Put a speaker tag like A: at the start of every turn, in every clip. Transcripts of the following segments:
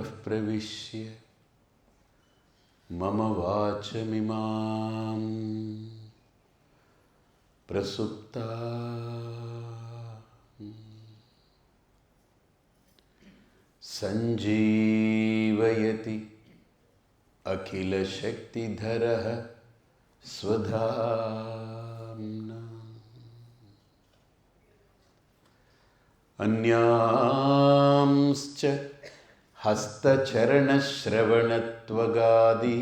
A: प्रविश्य मम वाचमिमां प्रसुप्ता। सञ्जीवयति अखिलशक्तिधरः स्वधाम्ना अन्यांश्च हस्तचरणश्रवणत्वगादी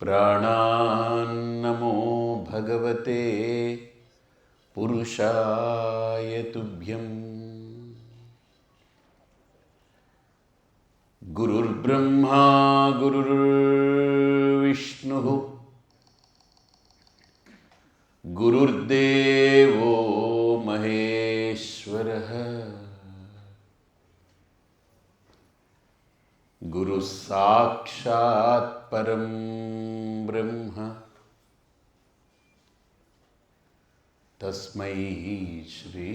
A: प्राणान्नमो भगवते पुरुषाय तुभ्यम्। गुरुर्ब्रह्मा गुरुर्विष्णुः। गुरुर्देवो महेश्वरः गुरुः साक्षात् परं ब्रह्म। तस्मै श्री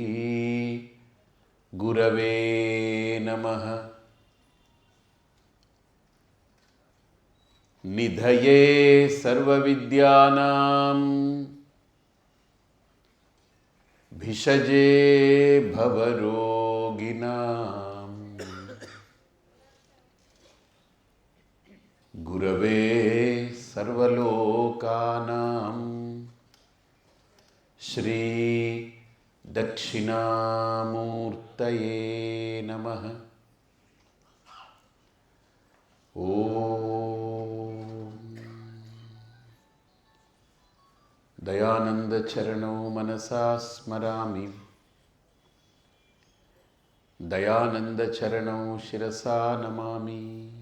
A: गुरवे नमः। निधये सर्वविद्यानां भिषजे भवरोगिणाम् गुरवे सर्वलोकानां। श्रीदक्षिणामूर्तये नमः। ॐ दयानन्दचरणौ मनसा स्मरामि। दयानन्दचरणौ शिरसा नमामि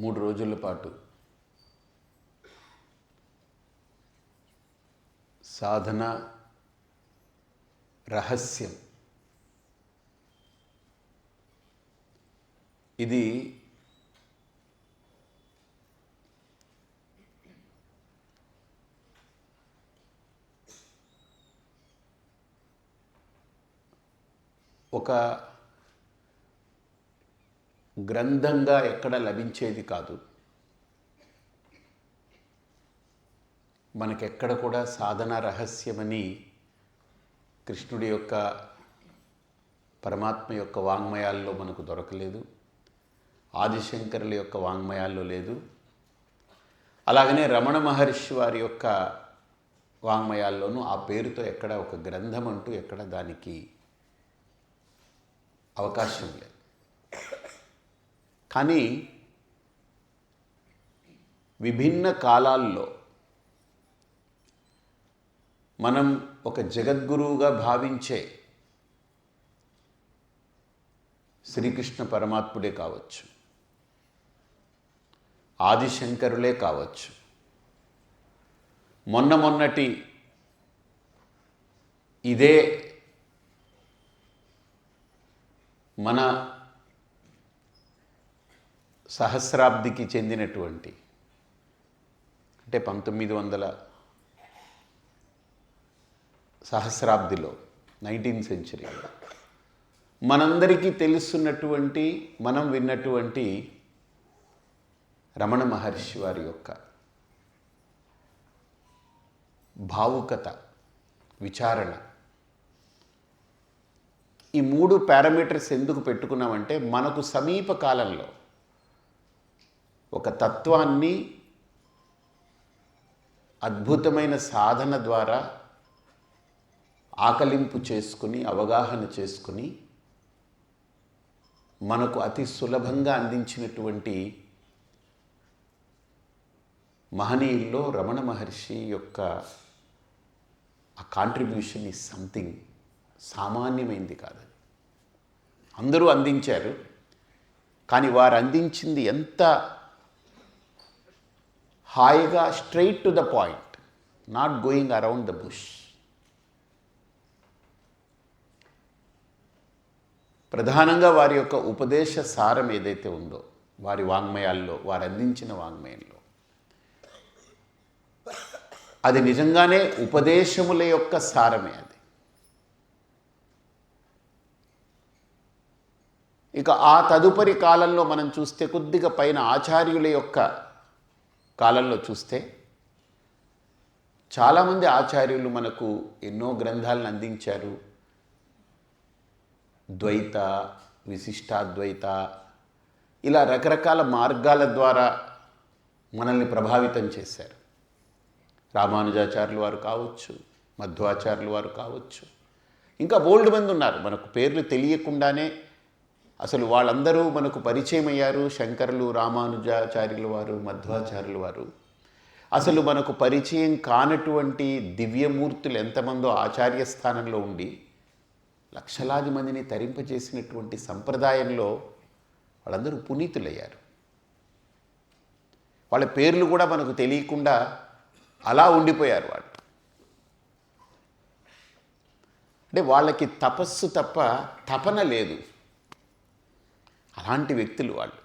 A: మూడు రోజుల పాటు. సాధన రహస్యం. ఇది ఒక గ్రంథంగా ఎక్కడ లభించేది కాదు. మనకెక్కడ కూడా సాధన రహస్యమని కృష్ణుడి యొక్క పరమాత్మ యొక్క వాంగ్మయాల్లో మనకు దొరకలేదు. ఆదిశంకరుల యొక్క వాంగ్మయాల్లో లేదు. అలాగనే రమణ మహర్షి వారి యొక్క వాంగ్మయాల్లోనూ ఆ పేరుతో ఎక్కడ ఒక గ్రంథం అంటూ ఎక్కడ దానికి అవకాశం లేదు. కానీ విభిన్న కాలాల్లో మనం ఒక జగద్గురువుగా భావించే శ్రీకృష్ణ పరమాత్ముడే కావచ్చు ఆదిశంకరులే కావచ్చు. మొన్న మొన్నటి ఇదే మన సహస్రాబ్దికి చెందినటువంటి అంటే పంతొమ్మిది వందల సహస్రాబ్దిలో నైన్టీన్ సెంచరీలో మనందరికీ తెలుస్తున్నటువంటి మనం విన్నటువంటి రమణ మహర్షి వారి యొక్క భావుకత విచారణ. ఈ మూడు పారామీటర్స్ ఎందుకు పెట్టుకున్నామంటే మనకు సమీప కాలంలో ఒక తత్వాన్ని అద్భుతమైన సాధన ద్వారా ఆకలింపు చేసుకుని అవగాహన చేసుకుని మనకు అతి సులభంగా అందించినటువంటి మహనీయుల్లో రమణ మహర్షి యొక్క ఆ కాంట్రిబ్యూషన్ ఈ సంథింగ్ సామాన్యమైంది కాదు. అందరూ అందించారు కానీ వారు అందించింది ఎంత హాయిగా straight to the point not going around the bush ప్రధానంగా వారి యొక్క ఉపదేశ సారం ఏదైతే ఉందో వారి వాంగ్మయాల్లో వారు అందించిన వాంగ్మయంలో. అది నిజంగానే ఉపదేశముల యొక్క సారమే అది. ఇక ఆ తదుపరి కాలంలో మనం చూస్తే కొద్దిగా పైన ఆచార్యుల యొక్క కాలంలో చూస్తే చాలామంది ఆచార్యులు మనకు ఎన్నో గ్రంథాలను అందించారు. ద్వైత విశిష్టాద్వైత ఇలా రకరకాల మార్గాల ద్వారా మనల్ని ప్రభావితం చేశారు. రామానుజాచార్యులు వారు కావచ్చు మధ్వాచార్యులు వారు కావచ్చు. ఇంకా బోల్డ్ మంది ఉన్నారు. మనకు పేర్లు తెలియకుండానే అసలు వాళ్ళందరూ మనకు పరిచయం అయ్యారు శంకరులు రామానుజాచార్యుల వారు మధ్వాచార్యుల వారు. అసలు మనకు పరిచయం కానటువంటి దివ్యమూర్తులు ఎంతమందో ఆచార్య స్థానంలో ఉండి లక్షలాది మందిని తరింపజేసినటువంటి సంప్రదాయంలో వాళ్ళందరూ పునీతులయ్యారు. వాళ్ళ పేర్లు కూడా మనకు తెలియకుండా అలా ఉండిపోయారు వాళ్ళు. అంటే వాళ్ళకి తపస్సు తప్ప తపన లేదు. అలాంటి వ్యక్తులు వాళ్ళు.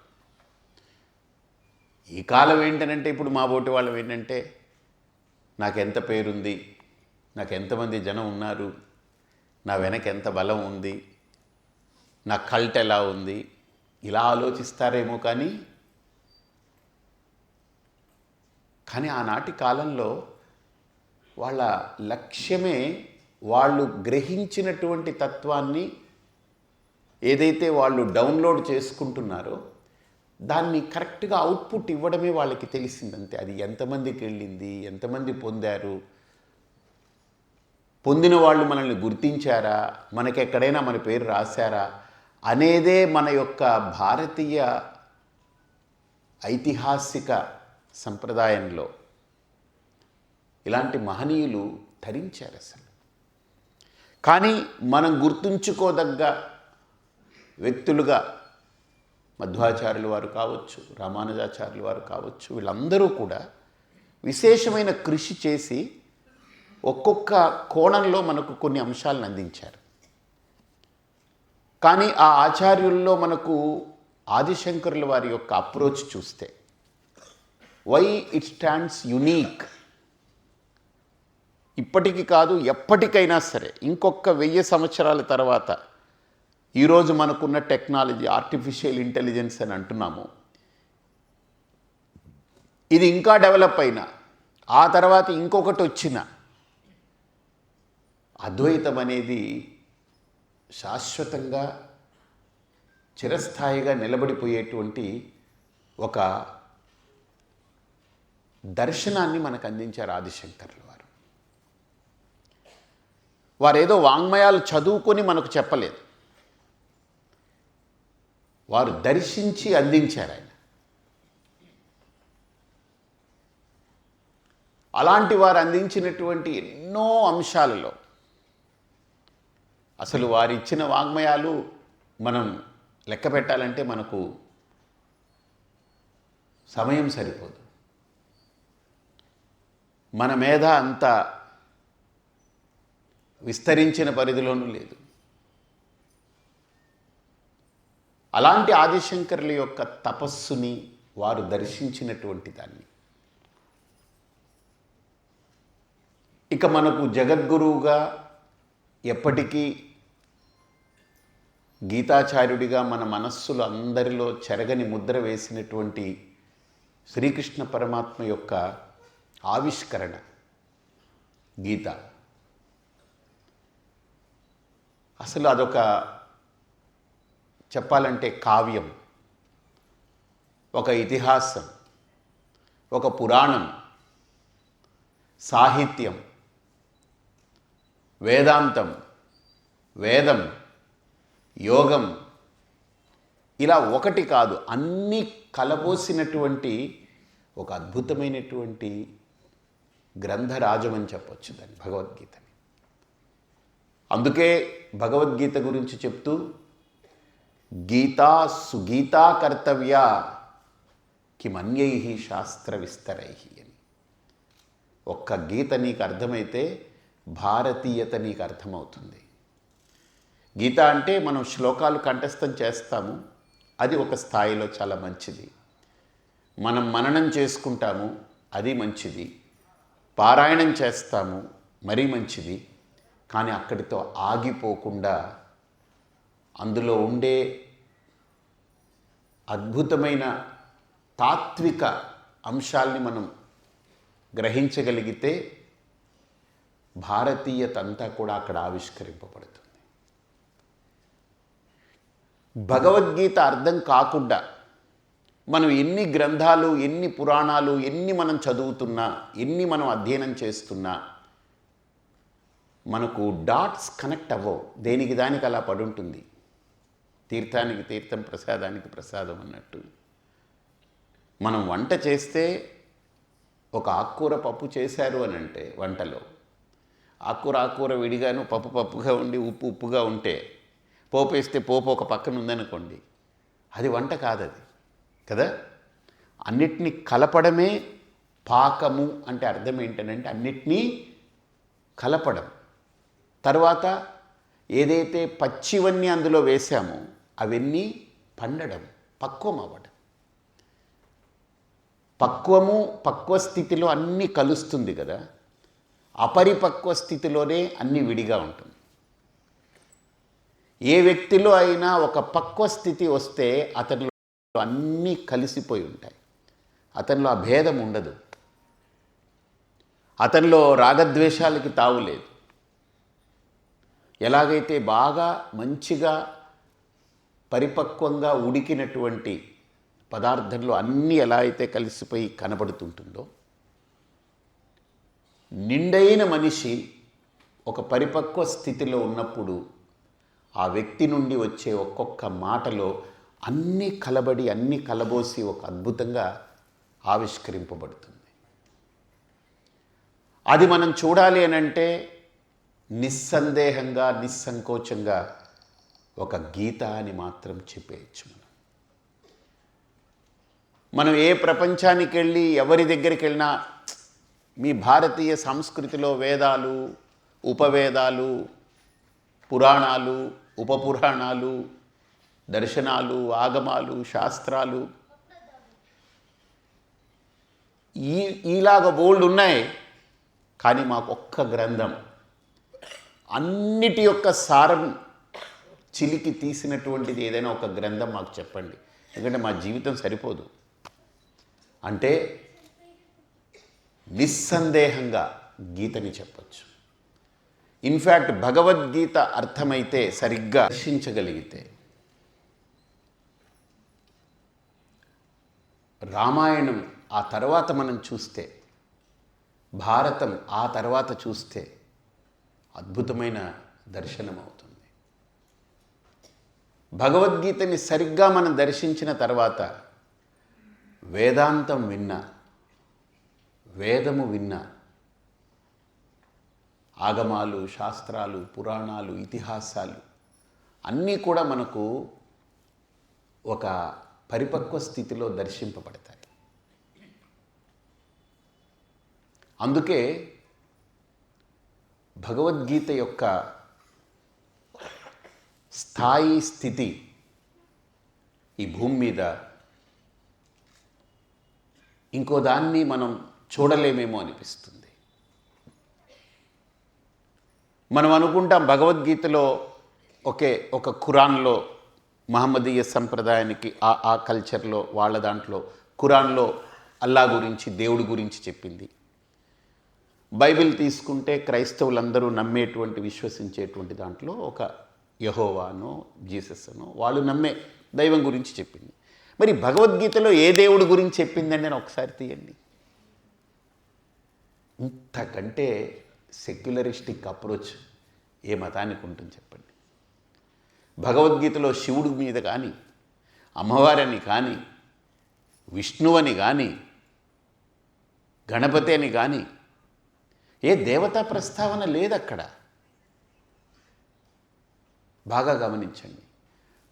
A: ఈ కాలం ఏంటనంటే ఇప్పుడు మా బోటి వాళ్ళం ఏంటంటే నాకెంత పేరుంది నాకు ఎంతమంది జనం ఉన్నారు నా వెనక ఎంత బలం ఉంది నా కల్ట్ ఎలా ఉంది ఇలా ఆలోచిస్తారేమో కానీ కానీ ఆనాటి కాలంలో వాళ్ళ లక్ష్యమే వాళ్ళు గ్రహించినటువంటి తత్వాన్ని ఏదైతే వాళ్ళు డౌన్లోడ్ చేసుకుంటున్నారో దాన్ని కరెక్ట్గా అవుట్పుట్ ఇవ్వడమే వాళ్ళకి తెలిసిందంతే. అది ఎంతమందికి వెళ్ళింది ఎంతమంది పొందారు పొందిన వాళ్ళు మనల్ని గుర్తించారా మనకి ఎక్కడైనా మన పేరు రాశారా అనేదే మన యొక్క భారతీయ ఐతిహాసిక సంప్రదాయంలో ఇలాంటి మహనీయులు ధరించారు అసలు కానీ మనం గుర్తుంచుకోదగ్గ వ్యక్తులుగా మధ్వాచార్యులు వారు కావచ్చు రామానుజాచార్యులు వారు కావచ్చు వీళ్ళందరూ కూడా విశేషమైన కృషి చేసి ఒక్కొక్క కోణంలో మనకు కొన్ని అంశాలను అందించారు. కానీ ఆ ఆచార్యుల్లో మనకు ఆదిశంకరుల వారి యొక్క అప్రోచ్ చూస్తే వై ఇట్ స్టాండ్స్ యునీక్? ఇప్పటికి కాదు ఎప్పటికైనా సరే ఇంకొక వెయ్యి సంవత్సరాల తర్వాత ఈరోజు మనకున్న టెక్నాలజీ ఆర్టిఫిషియల్ ఇంటెలిజెన్స్ అని అంటున్నాము. ఇది ఇంకా డెవలప్ అయినా ఆ తర్వాత ఇంకొకటి వచ్చిన అద్వైతం అనేది శాశ్వతంగా చిరస్థాయిగా నిలబడిపోయేటువంటి ఒక దర్శనాన్ని మనకు అందించారు ఆదిశంకర్లు వారు. వారేదో వాంగ్మయాలు చదువుకొని మనకు చెప్పలేదు. వారు దర్శించి అందించారు ఆయన. అలాంటి వారు అందించినటువంటి ఎన్నో అంశాలలో అసలు వారు ఇచ్చిన వాంగ్మయాలు మనం లెక్క పెట్టాలంటే మనకు సమయం సరిపోదు. మన మీద అంత విస్తరించిన పరిధిలోనూ లేదు. అలాంటి ఆదిశంకరుల యొక్క తపస్సుని వారు దర్శించినటువంటి దాన్ని. ఇక మనకు జగద్గురువుగా ఎప్పటికీ గీతాచార్యుడిగా మన మనస్సులు అందరిలో చెరగని ముద్ర వేసినటువంటి శ్రీకృష్ణ పరమాత్మ యొక్క ఆవిష్కరణ గీత. అసలు అదొక చెప్పాలంటే కావ్యం ఒక ఇతిహాసం ఒక పురాణం సాహిత్యం వేదాంతం వేదం యోగం ఇలా ఒకటి కాదు అన్నీ కలబోసినటువంటి ఒక అద్భుతమైనటువంటి గ్రంథరాజం అని చెప్పొచ్చు దాన్ని భగవద్గీతని. అందుకే భగవద్గీత గురించి చెప్తూ గీతా సుగీతా కర్తవ్య కిమన్యై శాస్త్ర విస్తరై అని. ఒక్క గీత నీకు అర్థమైతే భారతీయత నీకు అర్థమవుతుంది. గీత అంటే మనం శ్లోకాలు కంఠస్థం చేస్తాము అది ఒక స్థాయిలో చాలా మంచిది. మనం మననం చేసుకుంటాము అది మంచిది. పారాయణం చేస్తాము మరీ మంచిది. కానీ అక్కడితో ఆగిపోకుండా అందులో ఉండే అద్భుతమైన తాత్విక అంశాల్ని మనం గ్రహించగలిగితే భారతీయత అంతా కూడా అక్కడ ఆవిష్కరింపబడుతుంది. భగవద్గీత అర్థం కాకుండా మనం ఎన్ని గ్రంథాలు ఎన్ని పురాణాలు ఎన్ని మనం చదువుతున్నా ఎన్ని మనం అధ్యయనం చేస్తున్నా మనకు డాట్స్ కనెక్ట్ అవ్వవు. దేనికి దానికి అలా పడుంటుంది. తీర్థానికి తీర్థం ప్రసాదానికి ప్రసాదం అన్నట్టు. మనం వంట చేస్తే ఒక ఆకుకూర పప్పు చేశారు అని అంటే వంటలో. ఆకుకూర ఆకుకూర విడిగాను పప్పు పప్పుగా ఉండి ఉప్పు ఉప్పుగా ఉంటే పోపు వేస్తే పోపు ఒక పక్కన ఉందనుకోండి అది వంట కాదది కదా? అన్నిటినీ కలపడమే పాకము అంటే అర్థం ఏంటనంటే అన్నిటినీ కలపడం. తర్వాత ఏదైతే పచ్చివన్నీ అందులో వేసామో అవన్నీ పండడం పక్వం అవ్వడం పక్వము పక్వ స్థితిలో అన్నీ కలుస్తుంది కదా అపరిపక్వ స్థితిలోనే అన్నీ విడిగా ఉంటుంది. ఏ వ్యక్తిలో అయినా ఒక పక్వ స్థితి వస్తే అతనిలో అన్నీ కలిసిపోయి ఉంటాయి. అతనిలో ఆ భేదం ఉండదు. అతనిలో రాగద్వేషాలకి తావు లేదు. ఎలాగైతే బాగా మంచిగా పరిపక్వంగా ఉడికినటువంటి పదార్థంలో అన్నీ ఎలా అయితే కలిసిపోయి కనబడుతుంటుందో నిండైన మనిషి ఒక పరిపక్వ స్థితిలో ఉన్నప్పుడు ఆ వ్యక్తి నుండి వచ్చే ఒక్కొక్క మాటలో అన్నీ కలబడి అన్నీ కలబోసి ఒక అద్భుతంగా ఆవిష్కరింపబడుతుంది. అది మనం చూడాలి అని అంటే నిస్సందేహంగా నిస్సంకోచంగా ఒక గీత అని మాత్రం చెప్పేయచ్చు మనం. మనం ఏ ప్రపంచానికి వెళ్ళి ఎవరి దగ్గరికి వెళ్ళినా మీ భారతీయ సంస్కృతిలో వేదాలు ఉపవేదాలు పురాణాలు ఉపపురాణాలు దర్శనాలు ఆగమాలు శాస్త్రాలు ఈ ఇలాగ బోల్డ్ ఉన్నాయి. కానీ మాకు ఒక్క గ్రంథం అన్నిటి యొక్క సారం చిలికి తీసినటువంటిది ఏదైనా ఒక గ్రంథం మాకు చెప్పండి. ఎందుకంటే మా జీవితం సరిపోదు. అంటే నిస్సందేహంగా గీతని చెప్పచ్చు. ఇన్ఫ్యాక్ట్ భగవద్గీత అర్థమైతే సరిగ్గా దర్శించగలిగితే రామాయణం ఆ తర్వాత మనం చూస్తే భారతం ఆ తర్వాత చూస్తే అద్భుతమైన దర్శనం అవుతుంది భగవద్గీతని సరిగ్గా మనం దర్శించిన తర్వాత వేదాంతం విన్నా వేదము విన్నా ఆగమాలు శాస్త్రాలు పురాణాలు ఇతిహాసాలు అన్నీ కూడా మనకు ఒక పరిపక్వ స్థితిలో దర్శింపబడతాయి. అందుకే భగవద్గీత యొక్క స్థాయి స్థితి ఈ భూమి మీద ఇంకో దాన్ని మనం చూడలేమేమో అనిపిస్తుంది. మనం అనుకుంటాం భగవద్గీతలో ఒకే ఒక ఖురాన్లో మహమ్మదీయ సంప్రదాయానికి ఆ ఆ కల్చర్లో వాళ్ళ దాంట్లో ఖురాన్లో అల్లా గురించి దేవుడి గురించి చెప్పింది. బైబిల్ తీసుకుంటే క్రైస్తవులందరూ నమ్మేటువంటి విశ్వసించేటువంటి దాంట్లో ఒక యహోవానో జీసస్ అనో వాళ్ళు నమ్మే దైవం గురించి చెప్పింది. మరి భగవద్గీతలో ఏ దేవుడి గురించి చెప్పిందండి అని ఒకసారి తీయండి. ఇంతకంటే సెక్యులరిస్టిక్ అప్రోచ్ ఏ మతానికి ఉంటుంది చెప్పండి? భగవద్గీతలో శివుడి మీద కానీ అమ్మవారని కానీ విష్ణువని కానీ గణపతి అని కానీ ఏ దేవతా ప్రస్తావన లేదక్కడ. బాగా గమనించండి.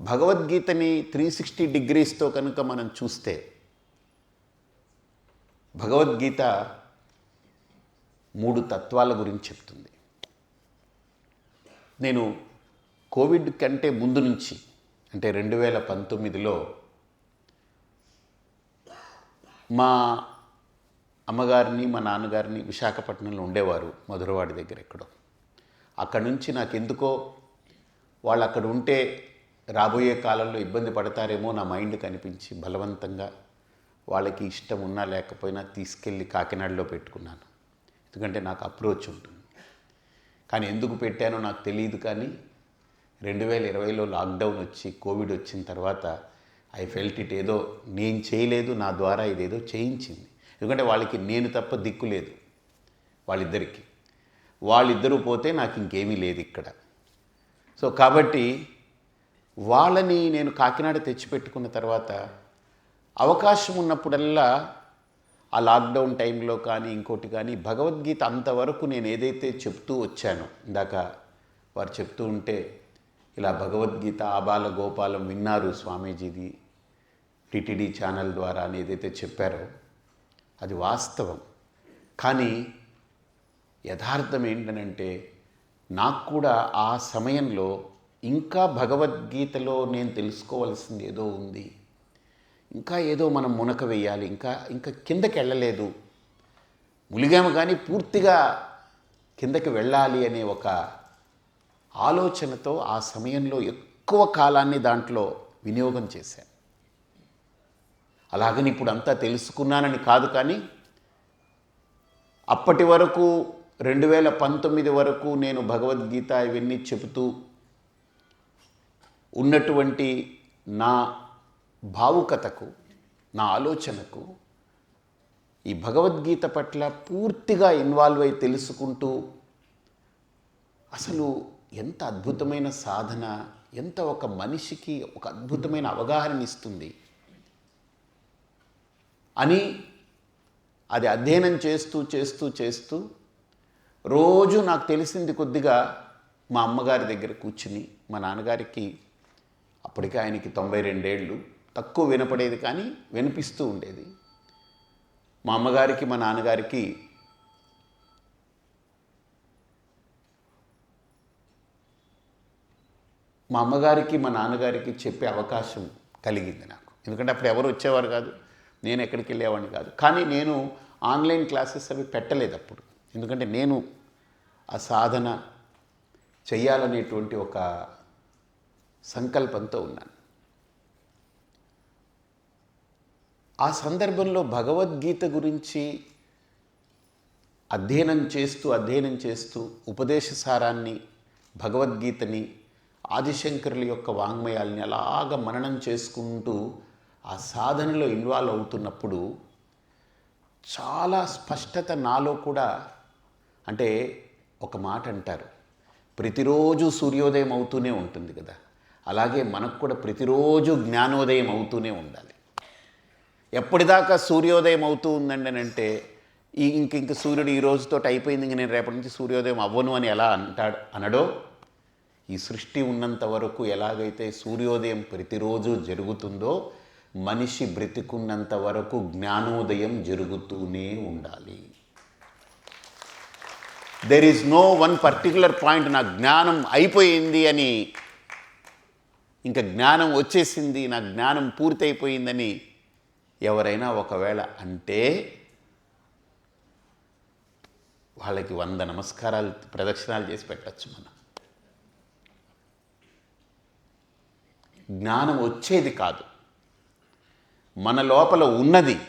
A: భగవద్గీతని త్రీ సిక్స్టీ డిగ్రీస్తో కనుక మనం చూస్తే భగవద్గీత మూడు తత్వాల గురించి చెప్తుంది. నేను కోవిడ్ కంటే ముందు నుంచి అంటే రెండు వేల పంతొమ్మిదిలో మా అమ్మగారిని మా నాన్నగారిని విశాఖపట్నంలో ఉండేవారు మధురవాడి దగ్గర ఎక్కడో. అక్కడి నుంచి నాకు ఎందుకో వాళ్ళు అక్కడ ఉంటే రాబోయే కాలంలో ఇబ్బంది పడతారేమో నా మైండ్ కనిపించి బలవంతంగా వాళ్ళకి ఇష్టం ఉన్నా లేకపోయినా తీసుకెళ్ళి కాకినాడలో పెట్టుకున్నాను. ఎందుకంటే నాకు అప్రోచ్ ఉంటుంది. కానీ ఎందుకు పెట్టానో నాకు తెలియదు కానీ రెండు వేల ఇరవైలో లాక్డౌన్ వచ్చి కోవిడ్ వచ్చిన తర్వాత ఐ ఫెల్ట్ ఇట్ ఏదో నేను చేయలేదు నా ద్వారా ఇదేదో చేయించింది. ఎందుకంటే వాళ్ళకి నేను తప్ప దిక్కు లేదు వాళ్ళిద్దరికి. వాళ్ళిద్దరూ పోతే నాకు ఇంకేమీ లేదు ఇక్కడ. సో కాబట్టి వాళ్ళని నేను కాకినాడ తెచ్చిపెట్టుకున్న తర్వాత అవకాశం ఉన్నప్పుడల్లా ఆ లాక్డౌన్ టైంలో కానీ ఇంకోటి కానీ భగవద్గీత అంతవరకు నేను ఏదైతే చెప్తూ వచ్చానో ఇందాక వారు చెప్తూ ఉంటే ఇలా భగవద్గీత ఆబాల గోపాలం విన్నారు స్వామీజీది టిటిడి ఛానల్ ద్వారా అని ఏదైతే చెప్పారో అది వాస్తవం. కానీ యథార్థం ఏంటనంటే నాకు కూడా ఆ సమయంలో ఇంకా భగవద్గీతలో నేను తెలుసుకోవాల్సింది ఏదో ఉంది. ఇంకా ఏదో మనం మునక వేయాలి ఇంకా ఇంకా కిందకి వెళ్ళలేదు. ములిగాము కానీ పూర్తిగా కిందకి వెళ్ళాలి అనే ఒక ఆలోచనతో ఆ సమయంలో ఎక్కువ కాలాన్ని దాంట్లో వినియోగం చేశాను. అలాగని ఇప్పుడు అంతా తెలుసుకున్నానని కాదు కానీ అప్పటి వరకు రెండు వేల పంతొమ్మిది వరకు నేను భగవద్గీత ఇవన్నీ చెబుతూ ఉన్నటువంటి నా భావుకతకు నా ఆలోచనకు ఈ భగవద్గీత పట్ల పూర్తిగా ఇన్వాల్వ్ అయి తెలుసుకుంటూ అసలు ఎంత అద్భుతమైన సాధన ఎంత ఒక మనిషికి ఒక అద్భుతమైన అవగాహన ఇస్తుంది అని అది అధ్యయనం చేస్తూ చేస్తూ చేస్తూ రోజు నాకు తెలిసింది కొద్దిగా మా అమ్మగారి దగ్గర కూర్చుని మా నాన్నగారికి అప్పటికే ఆయనకి తొంభై రెండేళ్ళు తక్కువ వినపడేది కానీ వినిపిస్తూ ఉండేది. మా అమ్మగారికి మా నాన్నగారికి మా అమ్మగారికి మా నాన్నగారికి చెప్పే అవకాశం కలిగింది నాకు. ఎందుకంటే అప్పుడు ఎవరు వచ్చేవారు కాదు నేను ఎక్కడికి వెళ్ళేవాడిని కాదు. కానీ నేను ఆన్లైన్ క్లాసెస్ అవి పెట్టలేదు అప్పుడు. ఎందుకంటే నేను ఆ సాధన చెయ్యాలనేటువంటి ఒక సంకల్పంతో ఉన్నాను. ఆ సందర్భంలో భగవద్గీత గురించి అధ్యయనం చేస్తూ అధ్యయనం చేస్తూ ఉపదేశ సారాన్ని భగవద్గీతని ఆదిశంకరుల యొక్క వాంగ్మయాల్ని అలాగ మననం చేసుకుంటూ ఆ సాధనలో ఇన్వాల్వ్ అవుతున్నప్పుడు చాలా స్పష్టత నాలో కూడా అంటే ఒక మాట అంటారు ప్రతిరోజు సూర్యోదయం అవుతూనే ఉంటుంది కదా అలాగే మనకు కూడా ప్రతిరోజు జ్ఞానోదయం అవుతూనే ఉండాలి. ఎప్పటిదాకా సూర్యోదయం అవుతూ ఉందండి అని అంటే ఈ ఇంక ఇంక సూర్యుడు ఈ రోజుతో అయిపోయింది ఇంక నేను రేపటి నుంచి సూర్యోదయం అవ్వను అని ఎలా అంటాడు అనడో ఈ సృష్టి ఉన్నంత వరకు ఎలాగైతే సూర్యోదయం ప్రతిరోజు జరుగుతుందో మనిషి బ్రతికున్నంత వరకు జ్ఞానోదయం జరుగుతూనే ఉండాలి. There is no one particular point నా జ్ఞానం అయిపోయింది అని ఇంకా జ్ఞానం వచ్చేసింది నా జ్ఞానం పూర్తయిపోయిందని ఎవరైనా ఒకవేళ అంటే వాళ్ళకి వంద నమస్కారాలు ప్రదక్షిణాలు చేసి పెట్టచ్చు మనం. జ్ఞానం వచ్చేది కాదు. మన లోపల ఉన్నది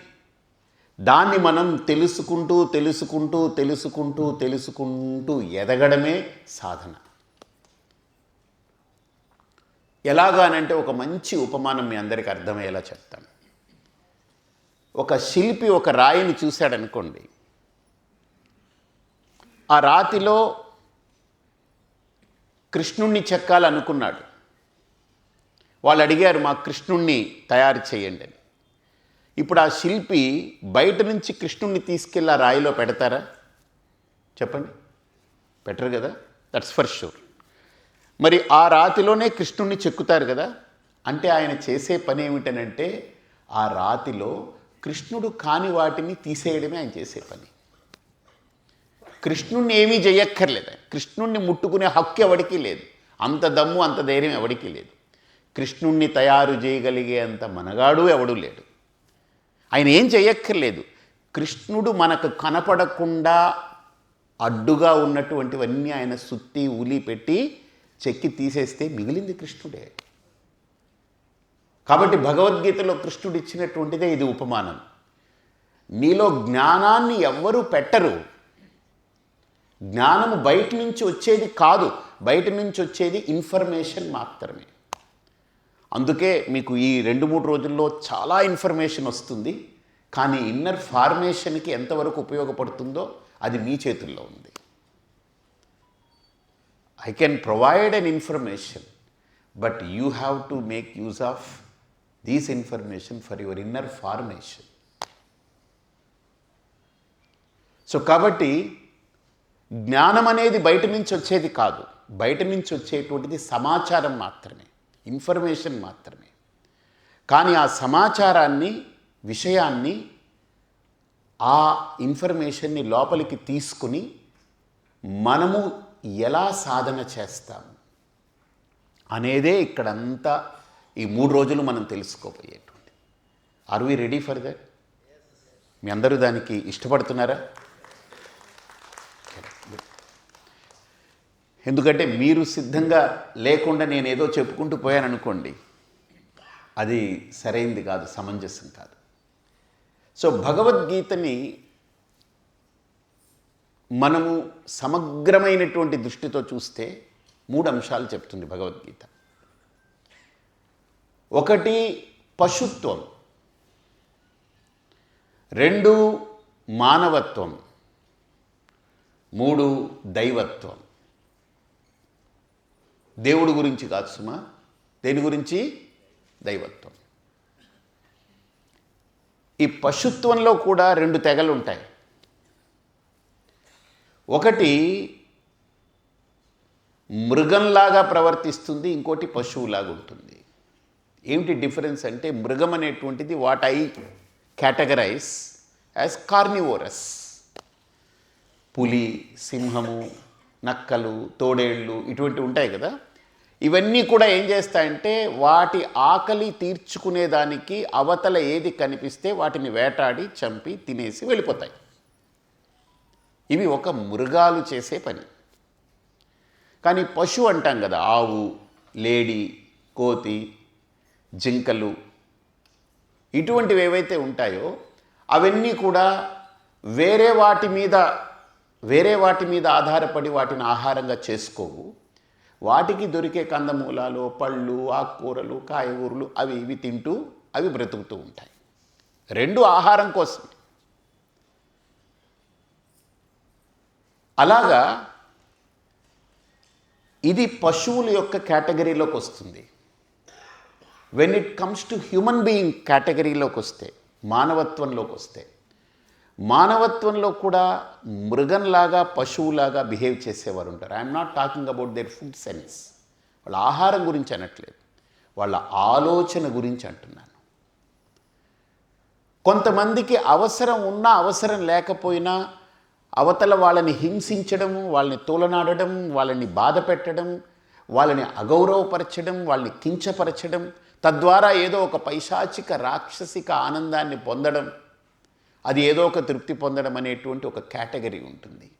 A: దాన్ని మనం తెలుసుకుంటూ తెలుసుకుంటూ తెలుసుకుంటూ తెలుసుకుంటూ ఎదగడమే సాధన. ఎలాగానంటే ఒక మంచి ఉపమానం మీ అందరికీ అర్థమయ్యేలా చెప్తాను. ఒక శిల్పి ఒక రాయిని చూశాడనుకోండి. ఆ రాతిలో కృష్ణుణ్ణి చెక్కాలనుకున్నాడు. వాళ్ళు అడిగారు మా కృష్ణుణ్ణి తయారు చేయండి అని. ఇప్పుడు ఆ శిల్పి బయట నుంచి కృష్ణుణ్ణి తీసుకెళ్ళి ఆ రాయిలో పెడతారా? చెప్పండి. పెట్టరు కదా? దట్స్ ఫర్ షూర్ మరి ఆ రాతిలోనే కృష్ణుణ్ణి చెక్కుతారు కదా? అంటే ఆయన చేసే పని ఏమిటనంటే ఆ రాతిలో కృష్ణుడు కాని వాటిని తీసేయడమే ఆయన చేసే పని. కృష్ణుణ్ణి ఏమీ చేయక్కర్లేదు కృష్ణుణ్ణి ముట్టుకునే హక్కు ఎవడికి లేదు. అంత దమ్ము అంత ధైర్యం ఎవడికి లేదు. కృష్ణుణ్ణి తయారు చేయగలిగే అంత మనగాడు ఎవడూ లేడు. ఆయన ఏం చేయక్కర్లేదు. కృష్ణుడు మనకు కనపడకుండా అడ్డుగా ఉన్నటువంటివన్నీ ఆయన సుత్తి ఉలి పెట్టి చెక్కి తీసేస్తే మిగిలింది కృష్ణుడే. కాబట్టి భగవద్గీతలో కృష్ణుడు ఇచ్చినటువంటిదే ఇది ఉపమానం. నీలో జ్ఞానాన్ని ఎవ్వరూ పెట్టరు. జ్ఞానము బయట నుంచి వచ్చేది కాదు. బయట నుంచి వచ్చేది ఇన్ఫర్మేషన్ మాత్రమే. అందుకే మీకు ఈ రెండు మూడు రోజుల్లో చాలా ఇన్ఫర్మేషన్ వస్తుంది. కానీ ఇన్నర్ ఫార్మేషన్కి ఎంతవరకు ఉపయోగపడుతుందో అది మీ చేతుల్లో ఉంది. I can provide an information but you have to make use of these information for your inner formation so కాబట్టి జ్ఞానం అనేది బయట నుంచి వచ్చేది కాదు. బయట నుంచి వచ్చేటువంటిది సమాచారం మాత్రమే. ఇన్ఫర్మేషన్ మాత్రమే. కానీ ఆ సమాచారాన్ని విషయాన్ని ఆ ఇన్ఫర్మేషన్ని లోపలికి తీసుకుని మనము ఎలా సాధన చేస్తాము అనేదే ఇక్కడంతా ఈ మూడు రోజులు మనం తెలుసుకోబోయేటువంటి are we ready for that మీ అందరూ దానికి ఇష్టపడుతున్నారా? ఎందుకంటే మీరు సిద్ధంగా లేకుండా నేను ఏదో చెప్పుకుంటూ పోయాను అనుకోండి అది సరైంది కాదు సమంజసం కాదు. సో భగవద్గీతని మనము సమగ్రమైనటువంటి దృష్టితో చూస్తే మూడు అంశాలు చెప్తుంది భగవద్గీత. ఒకటి పశుత్వం. రెండు మానవత్వం. మూడు దైవత్వం. దేవుడి గురించి కాదు సుమా దేని గురించి? దైవత్వం. ఈ పశుత్వంలో కూడా రెండు తెగలు ఉంటాయి. ఒకటి మృగంలాగా ప్రవర్తిస్తుంది ఇంకోటి పశువులాగా ఉంటుంది. ఏమిటి డిఫరెన్స్ అంటే మృగం అనేటువంటిది what I categorize as carnivorous. పులి సింహము నక్కలు తోడేళ్ళు ఇటువంటివి ఉంటాయి కదా. ఇవన్నీ కూడా ఏం చేస్తాయంటే వాటి ఆకలి తీర్చుకునేదానికి అవతల ఏది కనిపిస్తే వాటిని వేటాడి చంపి తినేసి వెళ్ళిపోతాయి. ఇవి ఒక మృగాలు చేసే పని. కానీ పశు అంటాం కదా ఆవు లేడి కోతి జింకలు ఇటువంటివి ఏవైతే ఉంటాయో అవన్నీ కూడా వేరే వాటి మీద వేరే వాటి మీద ఆధారపడి వాటిని ఆహారంగా చేసుకోవు. వాటికి దొరికే కందమూలాలు పళ్ళు ఆకుకూరలు కాయగూరలు అవి ఇవి తింటూ అవి బ్రతుకుతూ ఉంటాయి. రెండు ఆహారం కోసం. అలాగా ఇది పశువుల యొక్క కేటగిరీలోకి వస్తుంది. When it comes to human being కేటగిరీలోకి వస్తే మానవత్వంలోకి వస్తే మానవత్వంలో కూడా మృగంలాగా పశువులాగా బిహేవ్ చేసేవారు ఉంటారు. I'm not talking about their food sense వాళ్ళ ఆహారం గురించి అనట్లేదు. వాళ్ళ ఆలోచన గురించి అంటున్నాను. కొంతమందికి అవసరం ఉన్నా అవసరం లేకపోయినా అవతల వాళ్ళని హింసించడం వాళ్ళని తోలనాడడం వాళ్ళని బాధ పెట్టడం వాళ్ళని అగౌరవపరచడం వాళ్ళని కించపరచడం తద్వారా ఏదో ఒక పైశాచిక రాక్షసిక ఆనందాన్ని పొందడం అది ఏదో ఒక తృప్తి పొందడం అనేటువంటి ఒక కేటగిరీ ఉంటుంది.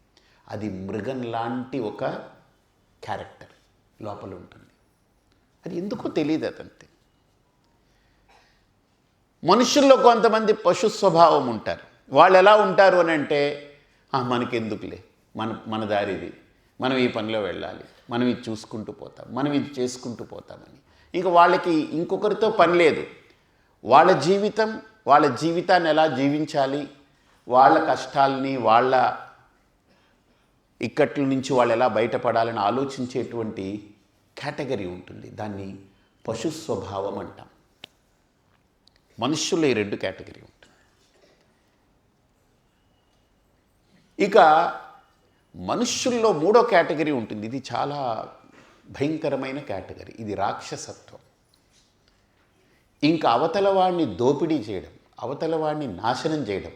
A: అది మృగం లాంటి ఒక క్యారెక్టర్ లోపల ఉంటుంది. అది ఎందుకో తెలియదు అదంతే. మనుషుల్లో కొంతమంది పశు స్వభావం ఉంటారు. వాళ్ళు ఎలా ఉంటారు అని అంటే "ఆ, మనకెందుకులే? మన మన దారిది మనం ఈ పనిలో వెళ్ళాలి. మనం ఇది చూసుకుంటూ పోతాం. మనం ఇది చేసుకుంటూ పోతామని. ఇంకా వాళ్ళకి ఇంకొకరితో పని లేదు. వాళ్ళ జీవితం వాళ్ళ జీవితాన్ని ఎలా జీవించాలి? వాళ్ళ కష్టాలని వాళ్ళ ఇక్కట్ల నుంచి వాళ్ళు ఎలా బయటపడాలని ఆలోచించేటువంటి కేటగిరీ ఉంటుంది. దాన్ని పశు స్వభావం అంటాం. మనుష్యుల్లో ఈ రెండు కేటగిరీ ఉంటుంది. ఇక మనుష్యుల్లో మూడో కేటగిరీ ఉంటుంది. ఇది చాలా భయంకరమైన కేటగిరీ. ఇది రాక్షసత్వం. ఇంకా అవతల వాడిని దోపిడీ చేయడం అవతల వాడిని నాశనం చేయడం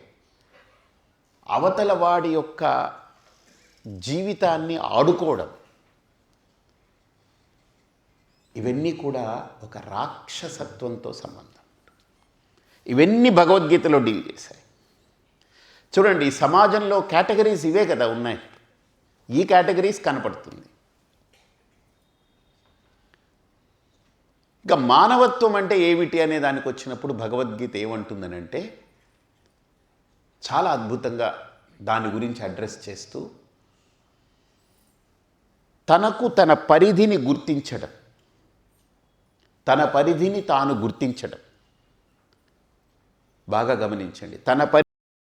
A: అవతల వాడి యొక్క జీవితాన్ని ఆడుకోవడం ఇవన్నీ కూడా ఒక రాక్షసత్వంతో సంబంధం. ఇవన్నీ భగవద్గీతలో డీల్ చేశాయి. చూడండి ఈ సమాజంలో కేటగిరీస్ ఇవే కదా ఉన్నాయి. ఈ కేటగిరీస్ కనపడుతుంది. ఇక మానవత్వం అంటే ఏమిటి అనే దానికి వచ్చినప్పుడు భగవద్గీత ఏమంటుందనంటే చాలా అద్భుతంగా దాని గురించి అడ్రస్ చేస్తూ తనకు తన పరిధిని గుర్తించడం తన పరిధిని తాను గుర్తించడం. బాగా గమనించండి. తన పరి